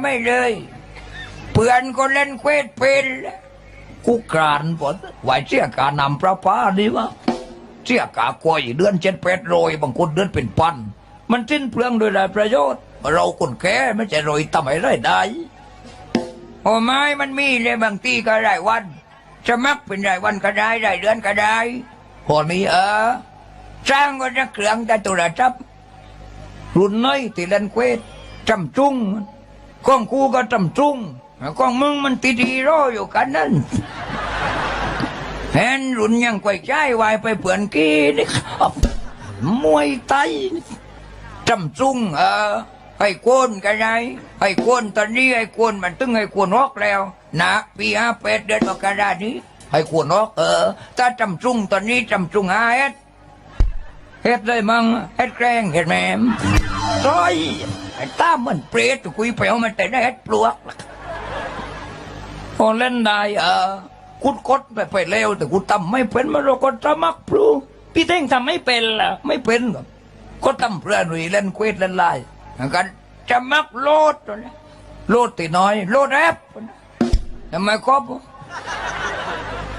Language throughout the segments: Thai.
ไม่เลยเพื่อนก็เล่นเควสเป็นกูกรานปดไหวเชี่ยกานำพระป้าดีวะเชี่ยกากวยเดือนเจ็ดแปดโรยบางคนเดือนเป็นพัน มันสิ้นเปลืองโดยไรประโยชน์ เราคนแก่ไม่ใช่โรยทำไมไรได้โอ้ไม่มันมีเลยบางทีก็รายวันจะมักเป็นรายวันก็ได้รายเดือนก็ได้พอนี้เออจ้างก็จะเครื่องแต่ตัวระจับรุ่นน้อยที่เล่นเควสจำจุ้ง กองกูก็จำจุ้งกองมึงมันติดฮีโร่อยู่กันนั่นเห็นรุนยังไกวใจวายไปเปื่อนกี้นี่ครับมวยไตจำจุ้งเออให้โกนกันไงให้โกนตอนนี้ให้โกนมันตึงให้โกนออกแล้ว นะปีห้าแปดเดือนมกรานี้ให้โกนออกเออถ้าจำจุ้งตอนนี้จำจุ้งหาเอ็ดเฮ็ดเลยมังเฮ็ดแกล้งเฮ็ดแหมมร้อยไอ้ตามมันเปรตคุยไปเอามันแต่ได้เฮ็ดปลวกพอเล่นได้เออกุดกดไปไปเร็วแต่กูทำไม่เป็นมันเราก็ทำมักปลูพี่เท่งทำไม่เป็นล่ะไม่เป็นก็ทำเพื่อหนุ่ยเล่นเควสเล่นไลน์อย่ากันจะมักโลดตัวนี้โลดตีน้อย โลดแอปทำไมครบ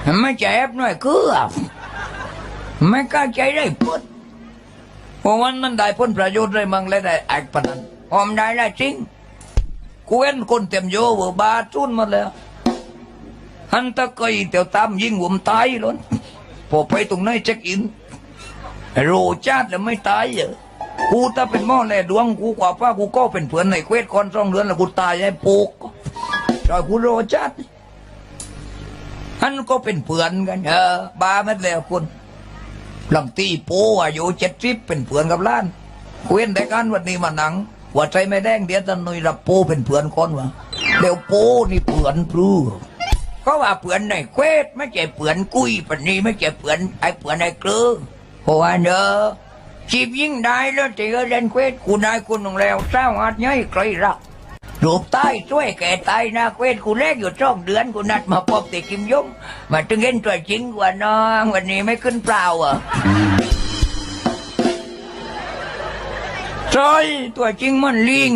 ทำไมใจแอปหน่อยคือไม่กล้าใจได้ปุ๊ดเพราะวันนั้นได้พ้นประโยชน์เลยมังเลยได้แอกปนัน อมได้ได้จริงกูเห็นคนเต็มโยเวอร์บาจุนหมาแล้วฮันตะกอยเตียวตามยิงผมตายล้นพอไปตรงไหนนเช็คอินโรชาติแล้วไม่ตายเหรอกูถ้าเป็นหม้อแล่ดวงกูกว่าป้ากูก็เป็นเพื่อนในเควสคอนสองเดือนแล้วกูตายไอ้ปูกจอยกูโรชาติฮันก็เป็นเพื่อนกันเออบาไม่แล้วคุณหลังตีโป้อายุเจ็ดสิบเป็นเพื่อนกับล้านเว้นแต่การวันนี้มาหนัง ว่าใจไม่แดงเดียวจะหนุยรับโป้เป็นเพื่อนคนวะเดี๋ยวโป้นี่เพื่อนพลูก็ว่าเพื่อนในเควสไม่ใช่เพื่อนกุ้ยปันนี้ไม่ใช่เพื่อนไอ้เพื่อนไอ้เกลือเพราะว่าเนอะจีบยิ่งได้แล้วตีก็เล่นเควสกูนายคุณของแล้วเศร้าอาดย่อยใครรักรูปใต้ช่วยแก่ตายนะเควสกูแรกอยู่ช่องเดือนกูนัดมาพบติกิมยงมาถึงเห็นตัวจริงกว่าน้องวันนี้ไม่ขึ้นเปล่าอะ ใช่ตัวจริงมันลิง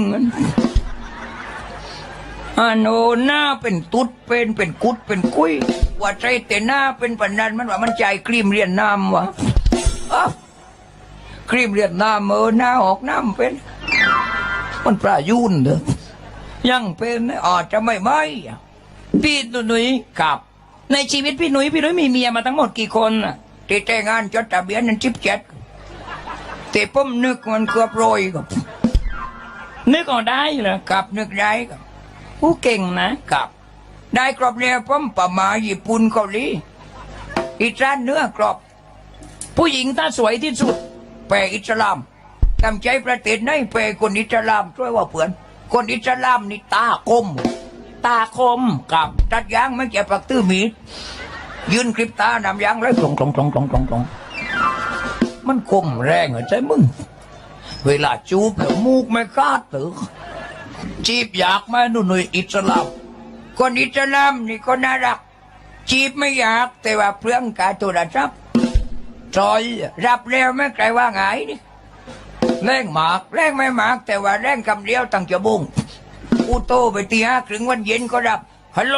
อันโนหน้าเป็นตุ๊ดเป็นเป็นกุดเป็นกุยว่าใจแต่หน้าเป็นปันนันมันว่ามันใจครีมเรียนน้ำวะอ้าวครีมเรียนน้ำเออหน้าออกน้ำเป็น มันปลายุ่นเด้อยังเป็นอาจจะไม่ไม่อะพี่หนุ่ยกับ ในชีวิตพี่หนุ่ยพี่หนุ่ยมีเมียมาทั้งหมดกี่คนน่ะที่แต่งงานจดทะเบียนนั้นชิบเจ็ด แต่ผมนึกมันเกือบโรยกับนึกออกได้เหรอกับนึกได้กับผู้เก่งนะกับ ได้กรอบแล้วผมประมาญี่ปุ่นเกาหลีอีสานเนื้อกรอบ ผู้หญิงตาสวยที่สุดแปรอิสลามทำใจประเทศไหนแปรคนอิสลามช่วยว่าเพื่อนคนอิสลามนี่ตาคม ตาคมกับตัดยางไม่แก่ปักตื้อหมีดยืนคลิปตานำยางเลยตรงตรงตรงตรงตรงตรง มันคมแรงเหรอใจมึง เวลาจูบแล้วมูกไม่คาดตึกจีบอยากไหมาหนุ่ยอิสลามคนอิสลามนี่ก็น่ารัก จีบไม่อยากแต่ว่าเพื่องกายตัวระจับซอยรับแล้วไม่ใครว่าไงนี่แรงหมากแรงไม่หมาก แต่ว่าแรงคำเดียวตั้งจะบุ้งกูโตไปตีห้าครึ่งวันเย็นก็รับฮัลโหล